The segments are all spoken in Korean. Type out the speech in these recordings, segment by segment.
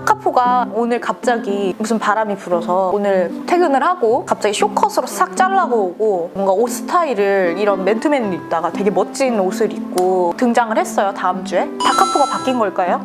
다카포가 오늘 갑자기 무슨 바람이 불어서 오늘 퇴근을 하고 갑자기 쇼컷으로 싹 잘라고 오고 뭔가 옷 스타일을 이런 맨투맨을 입다가 되게 멋진 옷을 입고 등장을 했어요 다음 주에 다카포가 바뀐 걸까요?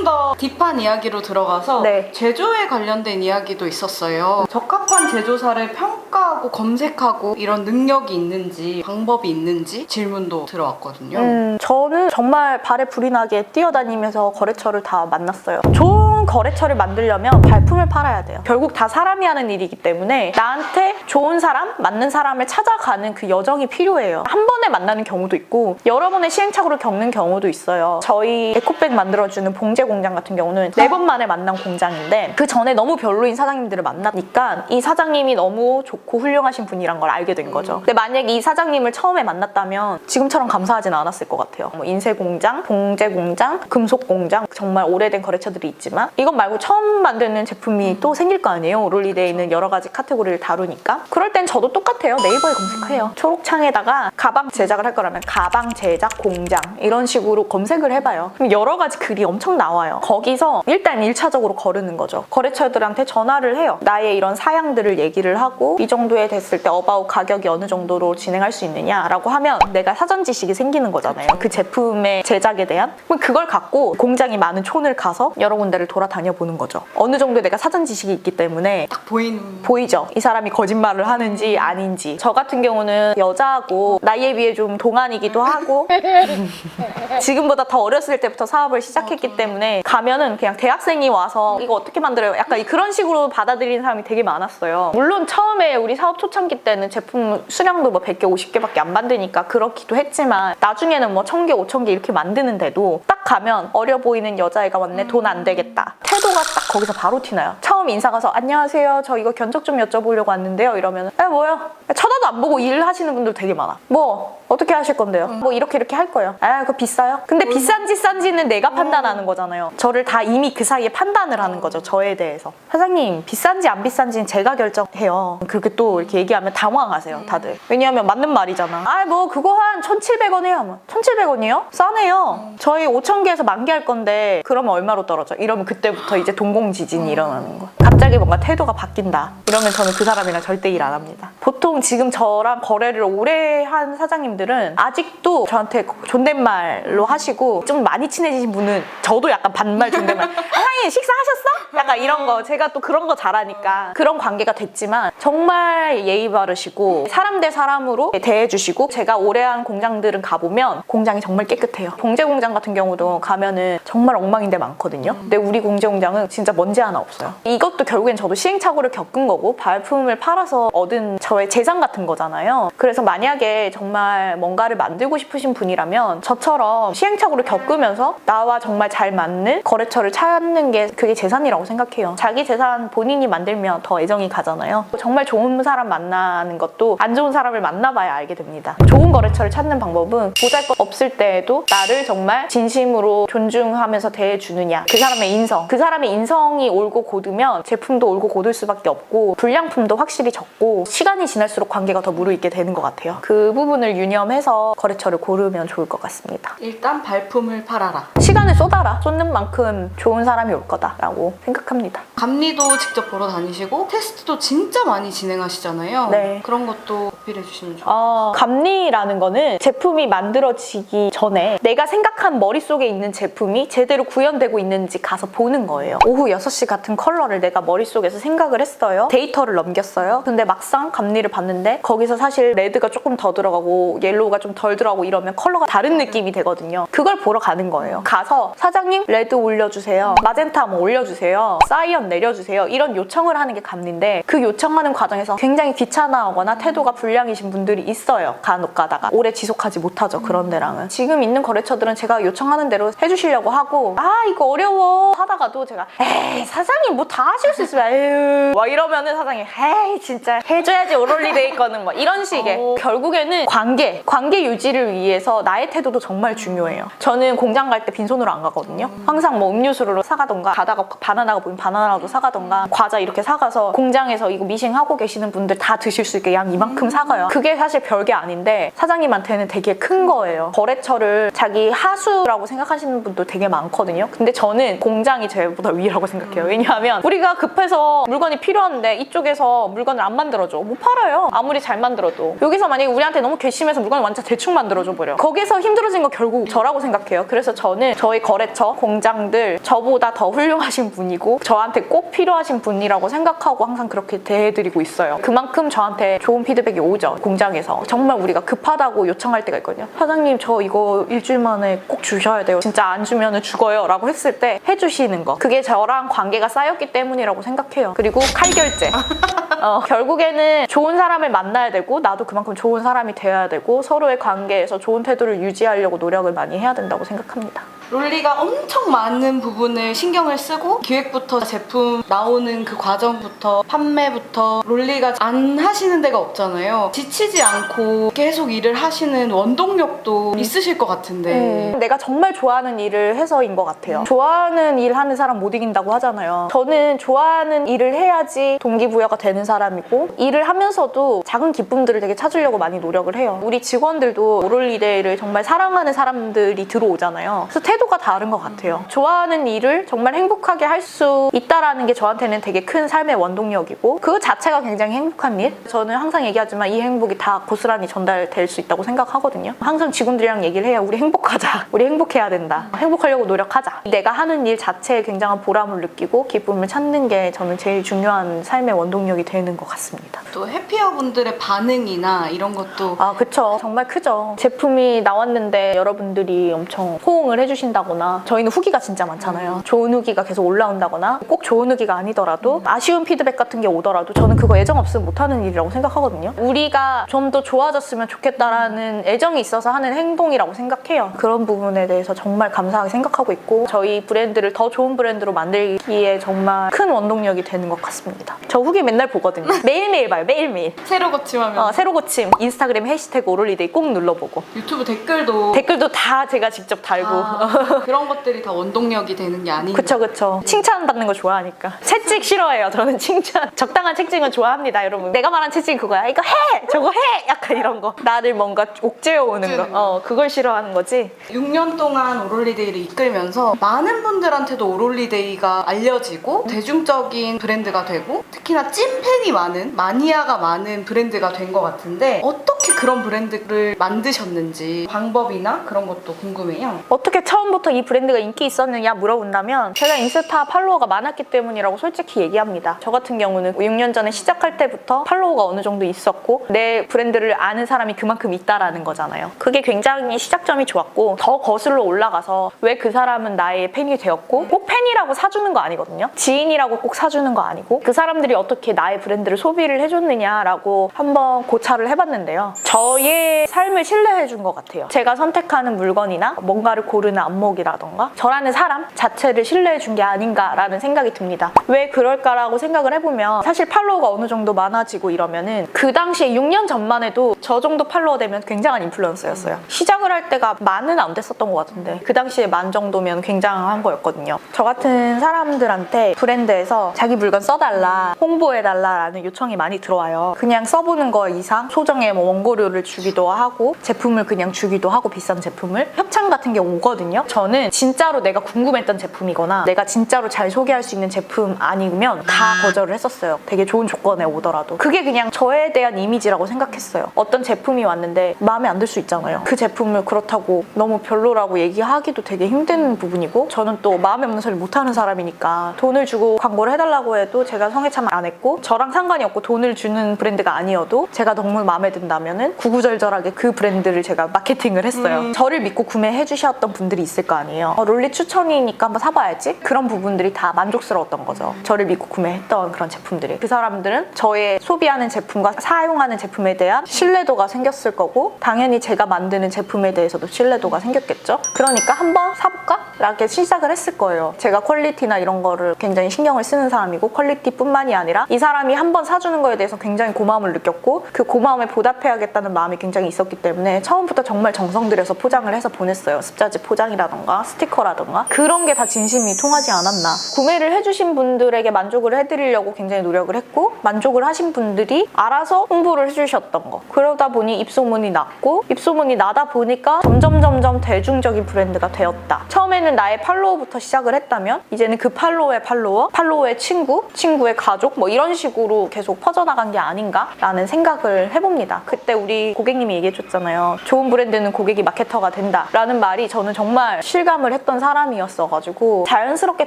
조금 더 딥한 이야기로 들어가서 네. 제조에 관련된 이야기도 있었어요. 적합한 제조사를 평가하고 검색하고 이런 능력이 있는지 방법이 있는지 질문도 들어왔거든요. 음, 저는 정말 발에 불이 나게 뛰어다니면서 거래처를 다 만났어요. 좋은 거래처를 만들려면 발품을 팔아야 돼요. 결국 다 사람이 하는 일이기 때문에 나한테 좋은 사람, 맞는 사람을 찾아가는 그 여정이 필요해요. 한 번에 만나는 경우도 있고 여러 번의 시행착오를 겪는 경우도 있어요. 저희 에코백 만들어주는 봉제 공장 같은 경우는 네 번 만에 만난 공장인데 그 전에 너무 별로인 사장님들을 만나니까 이 사장님이 너무 좋고 훌륭하신 분이란 걸 알게 된 거죠. 근데 만약에 이 사장님을 처음에 만났다면 지금처럼 감사하진 않았을 것 같아요. 뭐 인쇄 공장, 봉제 공장, 금속 공장 정말 오래된 거래처들이 있지만 이것 말고 처음 만드는 제품이 또 생길 거 아니에요. 롤리데에 있는 여러 가지 카테고리를 다루니까. 그럴 땐 저도 똑같아요. 네이버에 검색해요. 초록창에다가 가방 제작을 할 거라면 가방 제작 공장 이런 식으로 검색을 해봐요. 그럼 여러 가지 글이 엄청 나와요. 거기서 일단 1차적으로 거르는 거죠. 거래처들한테 전화를 해요. 나의 이런 사양들을 얘기를 하고 이 정도에 됐을 때 어바웃 가격이 어느 정도로 진행할 수 있느냐라고 하면 내가 사전 지식이 생기는 거잖아요. 그 제품의 제작에 대한. 그럼 그걸 갖고 공장이 많은 촌을 가서 여러 군데를 돌아 다녀 보는 거죠. 어느 정도 내가 사전 지식이 있기 때문에 딱 보이는 보이죠? 이 사람이 거짓말을 하는지 아닌지. 저 같은 경우는 여자하고 나이에 비해 좀 동안이기도 하고 지금보다 더 어렸을 때부터 사업을 시작했기 때문에 가면은 그냥 대학생이 와서 이거 어떻게 만들어요? 약간 그런 식으로 받아들이는 사람이 되게 많았어요. 물론 처음에 우리 사업 초창기 때는 제품 수량도 뭐 100개, 50개밖에 안 만드니까 그렇기도 했지만 나중에는 뭐 1000개, 5000개 이렇게 만드는데도 딱 가면 어려 보이는 여자애가 왔네. 돈 안 되겠다. 태도가 딱 거기서 바로 티나요. 처음 인사 가서 안녕하세요. 저 이거 견적 좀 여쭤보려고 왔는데요. 이러면 에 뭐요? 쳐다도 안 보고 일 하시는 분들 되게 많아. 뭐 어떻게 하실 건데요? 뭐 이렇게 이렇게 할 거예요. 아, 그거 비싸요? 근데 비싼지 싼지는 내가 판단하는 거잖아요. 저를 다 이미 그 사이에 판단을 하는 거죠. 저에 대해서. 사장님, 비싼지 안 비싼지는 제가 결정해요. 그렇게 또 이렇게 얘기하면 당황하세요, 다들. 왜냐하면 맞는 말이잖아. 아, 뭐 그거 한 1,700원 해요. 뭐. 1,700원이요? 싸네요. 저희 5,000개에서 만개할 건데 그러면 얼마로 떨어져? 이러면 그때부터 이제 동공지진이 일어나는 거야. 갑자기 뭔가 태도가 바뀐다. 이러면 저는 그 사람이랑 절대 일 안 합니다. 보통 지금 저랑 거래를 오래 한 사장님들은 아직도 저한테 존댓말로 하시고 좀 많이 친해지신 분은 저도 약간 반말 존댓말. 사장님 식사하셨어? 약간 이런 거 제가 또 그런 거 잘하니까 그런 관계가 됐지만 정말 예의 바르시고 사람 대 사람으로 대해주시고 제가 오래 한 공장들은 가보면 공장이 정말 깨끗해요. 봉제 공장 같은 경우도 가면은 정말 엉망인 데 많거든요. 근데 우리 공제 공장은 진짜 먼지 하나 없어요. 이것도 결국엔 저도 시행착오를 겪은 거고 발품을 팔아서 얻은 저의 재산 같은 거잖아요. 그래서 만약에 정말 뭔가를 만들고 싶으신 분이라면 저처럼 시행착오를 겪으면서 나와 정말 잘 맞는 거래처를 찾는 게 그게 재산이라고 생각해요. 자기 재산 본인이 만들면 더 애정이 가잖아요. 정말 좋은 사람 만나는 것도 안 좋은 사람을 만나봐야 알게 됩니다. 좋은 거래처를 찾는 방법은 보잘것 없을 때에도 나를 정말 진심으로 존중하면서 대해주느냐. 그 사람의 인성. 그 사람의 인성이 옳고 고두면 제품도 옳고 고들 수밖에 없고 불량품도 확실히 적고 시간이 지날수록 관계가 더 무르익게 되는 것 같아요. 그 부분을 유념해서 거래처를 고르면 좋을 것 같습니다. 일단 발품을 팔아라. 시간을 쏟아라. 쏟는 만큼 좋은 사람이 올 거다라고 생각합니다. 감리도 직접 보러 다니시고 테스트도 진짜 많이 진행하시잖아요. 네. 그런 것도 어필해 주시면 좋을 것 어, 감리라는 거는 제품이 만들어지기 전에 내가 생각한 머릿속에 있는 제품이 제대로 구현되고 있는지 가서 보는 거예요. 오후 6시 같은 컬러를 내가 머릿속에서 생각을 했어요. 데이터를 넘겼어요. 근데 막상 감리를 봤는데 거기서 사실 레드가 조금 더 들어가고 옐로우가 좀 덜 들어가고 이러면 컬러가 다른 느낌이 되거든요. 그걸 보러 가는 거예요. 가서 사장님 레드 올려주세요. 마젠 타뭐 올려주세요. 사이언 내려주세요. 이런 요청을 하는 게 감리인데 그 요청하는 과정에서 굉장히 귀찮아하거나 태도가 불량이신 분들이 있어요. 간혹 가다가 오래 지속하지 못하죠. 그런 데랑은. 지금 있는 거래처들은 제가 요청하는 대로 해주시려고 하고 아 이거 어려워 하다가도 제가 에이 사장님 뭐 다 하실 수 있어요. 에휴 막 이러면은 사장님 에이 진짜 해줘야지 오롤리데이 거는 뭐 이런 식의 어. 결국에는 관계 관계 유지를 위해서 나의 태도도 정말 중요해요. 저는 공장 갈 때 빈손으로 안 가거든요. 항상 뭐 음료수를 사가던 가 가다가 바나나가 보이면 바나나라도 사가던가 과자 이렇게 사가서 공장에서 이거 미싱하고 계시는 분들 다 드실 수 있게 양 이만큼 사가 작아요. 그게 사실 별게 아닌데 사장님한테는 되게 큰 거예요. 거래처를 자기 하수라고 생각하시는 분도 되게 많거든요. 근데 저는 공장이 저보다 위라고 생각해요. 왜냐하면 우리가 급해서 물건이 필요한데 이쪽에서 물건을 안 만들어줘. 못 팔아요. 아무리 잘 만들어도. 여기서 만약에 우리한테 너무 괘씸해서 물건을 완전 대충 만들어줘 버려. 거기서 힘들어진 거 결국 저라고 생각해요. 그래서 저는 저희 거래처, 공장들 저보다 더 훌륭하신 분이고 저한테 꼭 필요하신 분이라고 생각하고 항상 그렇게 대해드리고 있어요. 그만큼 저한테 좋은 피드백이 오죠. 공장에서. 정말 우리가 급하다고 요청할 때가 있거든요. 사장님 저 이거 일주일 만에 꼭 주셔야 돼요. 진짜 안 주면 죽어요. 라고 했을 때 해주시는 거. 그게 저랑 관계가 쌓였기 때문이라고 생각해요. 그리고 칼결제. 어, 결국에는 좋은 사람을 만나야 되고 나도 그만큼 좋은 사람이 되어야 되고 서로의 관계에서 좋은 태도를 유지하려고 노력을 많이 해야 된다고 생각합니다. 롤리가 엄청 많은 부분을 신경을 쓰고 기획부터 제품 나오는 그 과정부터 판매부터 롤리가 안 하시는 데가 없잖아요. 지치지 않고 계속 일을 하시는 원동력도 있으실 것 같은데. 음, 내가 정말 좋아하는 일을 해서인 것 같아요. 좋아하는 일 하는 사람 못 이긴다고 하잖아요. 저는 좋아하는 일을 해야지 동기부여가 되는 사람이고 일을 하면서도 작은 기쁨들을 되게 찾으려고 많이 노력을 해요. 우리 직원들도 오롤리데이를 정말 사랑하는 사람들이 들어오잖아요. 그래서 태도가 다른 것 같아요. 좋아하는 일을 정말 행복하게 할 수 있다라는 게 저한테는 되게 큰 삶의 원동력이고 그 자체가 굉장히 행복한 일. 저는 항상 얘기하지만 이 행복이 다 고스란히 전달될 수 있다고 생각하거든요. 항상 직원들이랑 얘기를 해요. 우리 행복하자. 우리 행복해야 된다. 행복하려고 노력하자. 내가 하는 일 자체에 굉장한 보람을 느끼고 기쁨을 찾는 게 저는 제일 중요한 삶의 원동력이 되는 것 같습니다. 또 해피어 분들의 반응이나 이런 것도 아, 그쵸. 정말 크죠. 제품이 나왔는데 여러분들이 엄청 호응을 해주 신다거나 저희는 후기가 진짜 많잖아요. 좋은 후기가 계속 올라온다거나 꼭 좋은 후기가 아니더라도 아쉬운 피드백 같은 게 오더라도 저는 그거 애정 없으면 못하는 일이라고 생각하거든요. 우리가 좀 더 좋아졌으면 좋겠다라는 애정이 있어서 하는 행동이라고 생각해요. 그런 부분에 대해서 정말 감사하게 생각하고 있고 저희 브랜드를 더 좋은 브랜드로 만들기에 정말 큰 원동력이 되는 것 같습니다. 저 후기 맨날 보거든요. 매일매일 봐요. 매일매일. 새로 고침하면 어, 새로 고침 인스타그램 해시태그 오롤리데이 꼭 눌러보고 유튜브 댓글도 댓글도 다 제가 직접 달고 아, 그런 것들이 다 원동력이 되는 게 아닌가. 그쵸 그쵸. 칭찬받는 거 좋아하니까. 채찍 싫어해요 저는 칭찬. 적당한 채찍은 좋아합니다 여러분. 내가 말한 채찍 그거야. 이거 해! 저거 해! 약간 이런 거. 나를 뭔가 옥죄어 오는 옥죄는 거 어, 그걸 싫어하는 거지? 6년 동안 오롤리데이를 이끌면서 많은 분들한테도 오롤리데이가 알려지고 대중적인 브랜드가 되고 특히나 찐팬이 많은 마니아가 많은 브랜드가 된 것 같은데 어떻게 그런 브랜드를 만드셨는지 방법이나 그런 것도 궁금해요. 어떻게 처음부터 이 브랜드가 인기 있었느냐 물어본다면 제가 인스타 팔로워가 많았기 때문이라고 솔직히 얘기합니다. 저 같은 경우는 6년 전에 시작할 때부터 팔로워가 어느 정도 있었고 내 브랜드를 아는 사람이 그만큼 있다라는 거잖아요. 그게 굉장히 시작점이 좋았고 더 거슬러 올라가서 왜 그 사람은 나의 팬이 되었고 꼭 팬이라고 사주는 거 아니거든요. 지인이라고 꼭 사주는 거 아니고 그 사람들이 어떻게 나의 브랜드를 소비를 해줬느냐라고 한번 고찰을 해봤는데요. 저의 삶을 신뢰해 준 것 같아요. 제가 선택하는 물건이나 뭔가를 고르는 안목이라던가 저라는 사람 자체를 신뢰해 준 게 아닌가라는 생각이 듭니다. 왜 그럴까라고 생각을 해보면 사실 팔로워가 어느 정도 많아지고 이러면은 그 당시에 6년 전만 해도 저 정도 팔로워 되면 굉장한 인플루언서였어요. 시작을 할 때가 만은 안 됐었던 것 같은데 그 당시에 만 정도면 굉장한 거였거든요. 저 같은 사람들한테 브랜드에서 자기 물건 써달라, 홍보해달라라는 요청이 많이 들어와요. 그냥 써보는 거 이상 소정의 뭐 원고료를 주기도 하고 제품을 그냥 주기도 하고 비싼 제품을 협찬 같은 게 오거든요. 저는 진짜로 내가 궁금했던 제품이거나 내가 진짜로 잘 소개할 수 있는 제품 아니면 다 거절을 했었어요. 되게 좋은 조건에 오더라도 그게 그냥 저에 대한 이미지라고 생각했어요. 어떤 제품이 왔는데 마음에 안 들 수 있잖아요. 그 제품을 그렇다고 너무 별로라고 얘기하기도 되게 힘든 부분이고 저는 또 마음에 없는 소리 못하는 사람이니까 돈을 주고 광고를 해달라고 해도 제가 성애참 안 했고 저랑 상관이 없고 돈을 주는 브랜드가 아니어도 제가 너무 마음에 든다면은 구구절절하게 그 브랜드를 제가 마케팅을 했어요. 음. 저를 믿고 구매해 주셨던 분들이 있을 거 아니에요. 어, 롤리 추천이니까 한번 사봐야지. 그런 부분들이 다 만족스러웠던 거죠. 저를 믿고 구매했던 그런 제품들이. 그 사람들은 저의 소비하는 제품과 사용하는 제품에 대한 신뢰도가 생겼을 거고 당연히 제가 만드는 제품에 대해서도 신뢰도가 생겼겠죠. 그러니까 한번 사볼까? 라게 시작을 했을 거예요. 제가 퀄리티나 이런 거를 굉장히 신경을 쓰는 사람이고 퀄리티뿐만이 아니라 이 사람이 한번 사주는 거에 대해서 굉장히 고마움을 느꼈고 그 고마움에 보답해야겠다는 마음이 굉장히 있었기 때문에 처음부터 정말 정성 들여서 포장을 해서 보냈어요. 습자지 포장이라 던가 스티커라던가 그런 게 다 진심이 통하지 않았나. 구매를 해주신 분들에게 만족을 해드리려고 굉장히 노력을 했고 만족을 하신 분들이 알아서 홍보를 해주셨던 거. 그러다 보니 입소문이 났고 입소문이 나다 보니까 점점 점점 대중적인 브랜드가 되었다. 처음에는 나의 팔로워부터 시작을 했다면 이제는 그 팔로워의 팔로워, 팔로워의 친구, 친구의 가족 뭐 이런 식으로 계속 퍼져나간 게 아닌가라는 생각을 해봅니다. 그때 우리 고객님이 얘기해줬잖아요. 좋은 브랜드는 고객이 마케터가 된다라는 말이 저는 정말 실감을 했던 사람이었어가지고 자연스럽게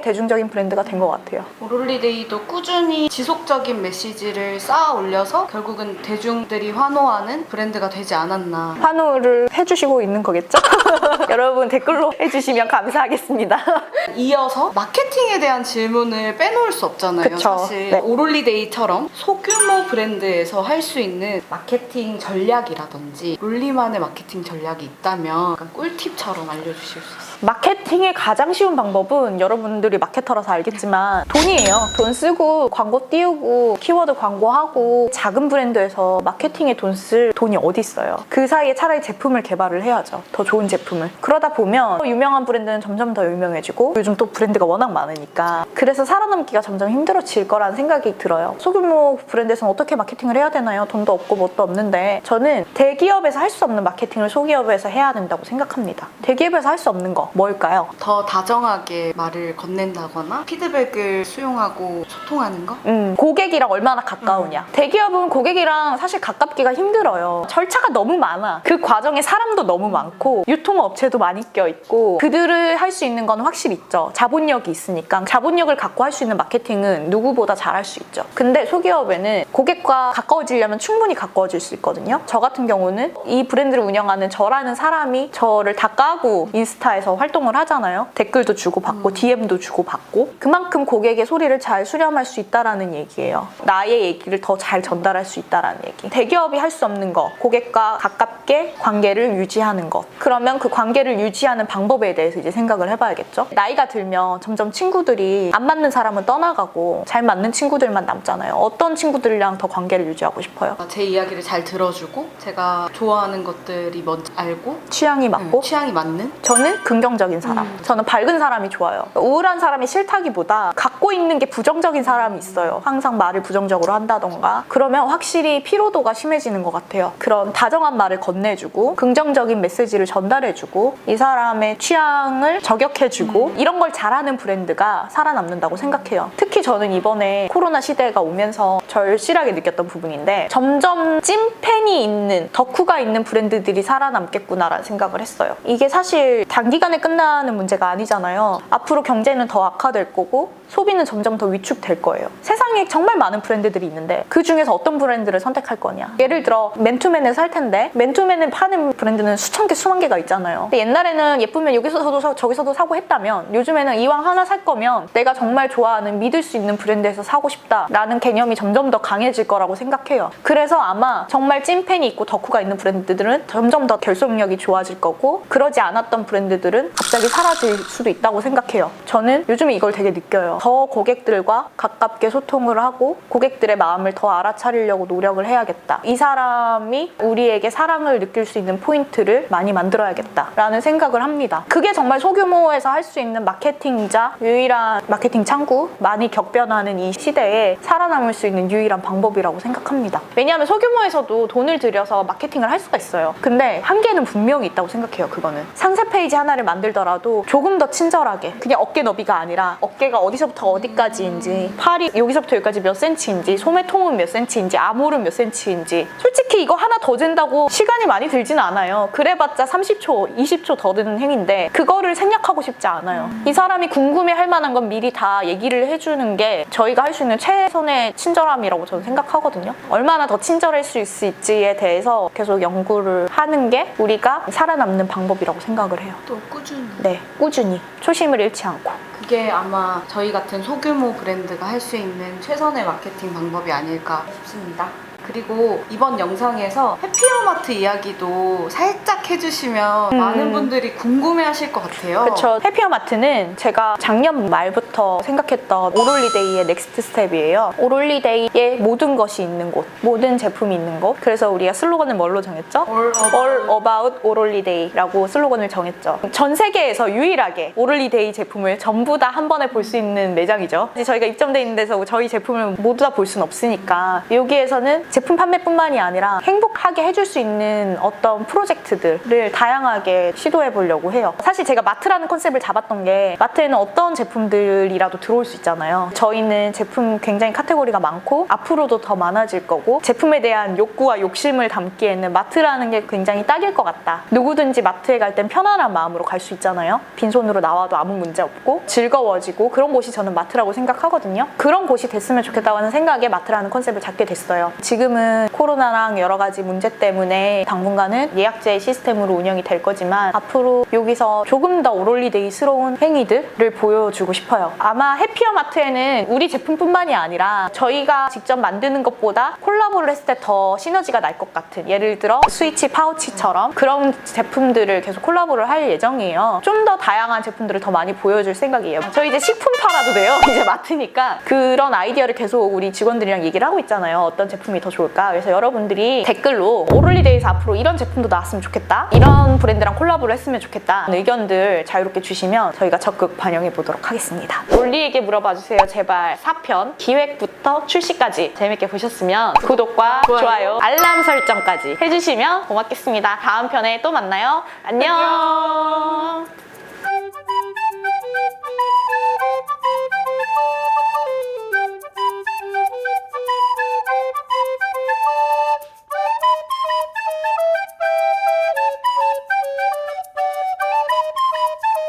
대중적인 브랜드가 된 것 같아요. 오롤리데이도 꾸준히 지속적인 메시지를 쌓아 올려서 결국은 대중들이 환호하는 브랜드가 되지 않았나. 환호를 해주시고 있는 거겠죠? 여러분 댓글로 해주시면 감사하겠습니다. 이어서 마케팅에 대한 질문을 빼놓을 수 없잖아요. 그쵸. 사실 네. 오롤리데이처럼 소규모 브랜드에서 할 수 있는 마케팅 전략이라든지 롤리만의 마케팅 전략이 있다면 약간 꿀팁처럼 알려주실 수. just 마케팅의 가장 쉬운 방법은 여러분들이 마케터라서 알겠지만 돈이에요. 돈 쓰고 광고 띄우고 키워드 광고하고 작은 브랜드에서 마케팅에 돈 쓸 돈이 어디 있어요. 그 사이에 차라리 제품을 개발을 해야죠. 더 좋은 제품을. 그러다 보면 유명한 브랜드는 점점 더 유명해지고 요즘 또 브랜드가 워낙 많으니까 그래서 살아남기가 점점 힘들어질 거라는 생각이 들어요. 소규모 브랜드에서는 어떻게 마케팅을 해야 되나요? 돈도 없고 뭣도 없는데 저는 대기업에서 할 수 없는 마케팅을 소기업에서 해야 된다고 생각합니다. 대기업에서 할 수 없는 거 뭘까요? 더 다정하게 말을 건넨다거나 피드백을 수용하고 소통하는 거? 음, 고객이랑 얼마나 가까우냐. 대기업은 고객이랑 사실 가깝기가 힘들어요. 절차가 너무 많아. 그 과정에 사람도 너무 많고 유통업체도 많이 껴있고 그들을 할 수 있는 건 확실히 있죠. 자본력이 있으니까 자본력을 갖고 할 수 있는 마케팅은 누구보다 잘할 수 있죠. 근데 소기업에는 고객과 가까워지려면 충분히 가까워질 수 있거든요. 저 같은 경우는 이 브랜드를 운영하는 저라는 사람이 저를 다 까고 인스타에서 활동을 하잖아요. 댓글도 주고받고 DM도 주고받고 그만큼 고객의 소리를 잘 수렴할 수 있다라는 얘기예요. 나의 얘기를 더 잘 전달할 수 있다라는 얘기. 대기업이 할 수 없는 거, 고객과 가깝게 관계를 유지하는 것. 그러면 그 관계를 유지하는 방법에 대해서 이제 생각을 해봐야겠죠. 나이가 들면 점점 친구들이 안 맞는 사람은 떠나가고 잘 맞는 친구들만 남잖아요. 어떤 친구들이랑 더 관계를 유지하고 싶어요? 제 이야기를 잘 들어주고 제가 좋아하는 것들이 뭔지 알고 취향이 맞고 음, 취향이 맞는 저는 긍 정적인 사람. 음. 저는 밝은 사람이 좋아요. 우울한 사람이 싫다기보다 갖고 있는 게 부정적인 사람이 있어요. 항상 말을 부정적으로 한다던가. 그러면 확실히 피로도가 심해지는 것 같아요. 그런 다정한 말을 건네주고 긍정적인 메시지를 전달해주고 이 사람의 취향을 저격해주고 음. 이런 걸 잘하는 브랜드가 살아남는다고 생각해요. 특히 저는 이번에 코로나 시대가 오면서 절실하게 느꼈던 부분인데 점점 찐팬이 있는 덕후가 있는 브랜드들이 살아남겠구나라는 생각을 했어요. 이게 사실 단기간에 끝나는 문제가 아니잖아요. 앞으로 경제는 더 악화될 거고 소비는 점점 더 위축될 거예요. 세상에 정말 많은 브랜드들이 있는데 그 중에서 어떤 브랜드를 선택할 거냐. 예를 들어 맨투맨을 살 텐데 맨투맨을 파는 브랜드는 수천 개, 수만 개가 있잖아요. 옛날에는 예쁘면 여기서도 사- 저기서도 사고 했다면 요즘에는 이왕 하나 살 거면 내가 정말 좋아하는 믿을 수 있는 브랜드에서 사고 싶다라는 개념이 점점 더 강해질 거라고 생각해요. 그래서 아마 정말 찐팬이 있고 덕후가 있는 브랜드들은 점점 더 결속력이 좋아질 거고 그러지 않았던 브랜드들은 갑자기 사라질 수도 있다고 생각해요. 저는 요즘에 이걸 되게 느껴요. 더 고객들과 가깝게 소통을 하고 고객들의 마음을 더 알아차리려고 노력을 해야겠다. 이 사람이 우리에게 사랑을 느낄 수 있는 포인트를 많이 만들어야겠다라는 생각을 합니다. 그게 정말 소규모에서 할 수 있는 마케팅이자 유일한 마케팅 창구 많이 격변하는 이 시대에 살아남을 수 있는 유일한 방법이라고 생각합니다. 왜냐하면 소규모에서도 돈을 들여서 마케팅을 할 수가 있어요. 근데 한계는 분명히 있다고 생각해요. 그거는 상세 페이지 하나를 만들더라도 조금 더 친절하게 그냥 어깨 너비가 아니라 어깨가 어디서부터 어디까지인지 팔이 여기서부터 여기까지 몇 센치인지 소매통은 몇 센치인지 암홀은 몇 센치인지 솔직히 이거 하나 더 잰다고 시간이 많이 들지는 않아요. 그래봤자 30초, 20초 더 드는 행위인데 그거를 생략하고 싶지 않아요. 이 사람이 궁금해 할 만한 건 미리 다 얘기를 해주는 게 저희가 할 수 있는 최선의 친절함이라고 저는 생각하거든요. 얼마나 더 친절할 수 있을지에 대해서 계속 연구를 하는 게 우리가 살아남는 방법이라고 생각을 해요. 또 꾸 준히 네, 꾸준히 초심을 잃지 않고. 그게 아마 저희 같은 소규모 브랜드가 할 수 있는 최선의 마케팅 방법이 아닐까 싶습니다. 그리고 이번 영상에서 해피어마트 이야기도 살짝 해주시면 음. 많은 분들이 궁금해하실 것 같아요. 그렇죠. 해피어마트는 제가 작년 말부터 생각했던 오롤리데이의 넥스트 스텝이에요. 오롤리데이의 모든 것이 있는 곳, 모든 제품이 있는 곳. 그래서 우리가 슬로건을 뭘로 정했죠? All about- All About 오롤리데이라고 슬로건을 정했죠. 전 세계에서 유일하게 오롤리데이 제품을 전부 다 한 번에 볼 수 있는 매장이죠. 저희가 입점돼 있는 데서 저희 제품을 모두 다 볼 수는 없으니까 여기에서는 제품 판매뿐만이 아니라 행복하게 해줄 수 있는 어떤 프로젝트들을 다양하게 시도해 보려고 해요. 사실 제가 마트라는 컨셉을 잡았던 게 마트에는 어떤 제품들이라도 들어올 수 있잖아요. 저희는 제품 굉장히 카테고리가 많고 앞으로도 더 많아질 거고 제품에 대한 욕구와 욕심을 담기에는 마트라는 게 굉장히 딱일 것 같다. 누구든지 마트에 갈 땐 편안한 마음으로 갈 수 있잖아요. 빈손으로 나와도 아무 문제 없고 즐거워지고 그런 곳이 저는 마트라고 생각하거든요. 그런 곳이 됐으면 좋겠다고 하는 생각에 마트라는 컨셉을 잡게 됐어요. 지금 은 코로나랑 여러 가지 문제 때문에 당분간은 예약제 시스템으로 운영이 될 거지만 앞으로 여기서 조금 더 오롤리데이스러운 행위들을 보여주고 싶어요. 아마 해피어마트에는 우리 제품뿐만이 아니라 저희가 직접 만드는 것보다 콜라보를 했을 때 더 시너지가 날 것 같은 예를 들어 스위치 파우치처럼 그런 제품들을 계속 콜라보를 할 예정이에요. 좀 더 다양한 제품들을 더 많이 보여줄 생각이에요. 저희 이제 식품 팔아도 돼요. 이제 마트니까 그런 아이디어를 계속 우리 직원들이랑 얘기를 하고 있잖아요. 어떤 제품이 더 좋을까? 그래서 여러분들이 댓글로 오롤리데이에서 앞으로 이런 제품도 나왔으면 좋겠다. 이런 브랜드랑 콜라보를 했으면 좋겠다. 의견들 자유롭게 주시면 저희가 적극 반영해 보도록 하겠습니다. 올리에게 물어봐 주세요. 제발 4편 기획부터 출시까지 재밌게 보셨으면 구독과 좋아요. 좋아요, 알람 설정까지 해주시면 고맙겠습니다. 다음 편에 또 만나요. 안녕.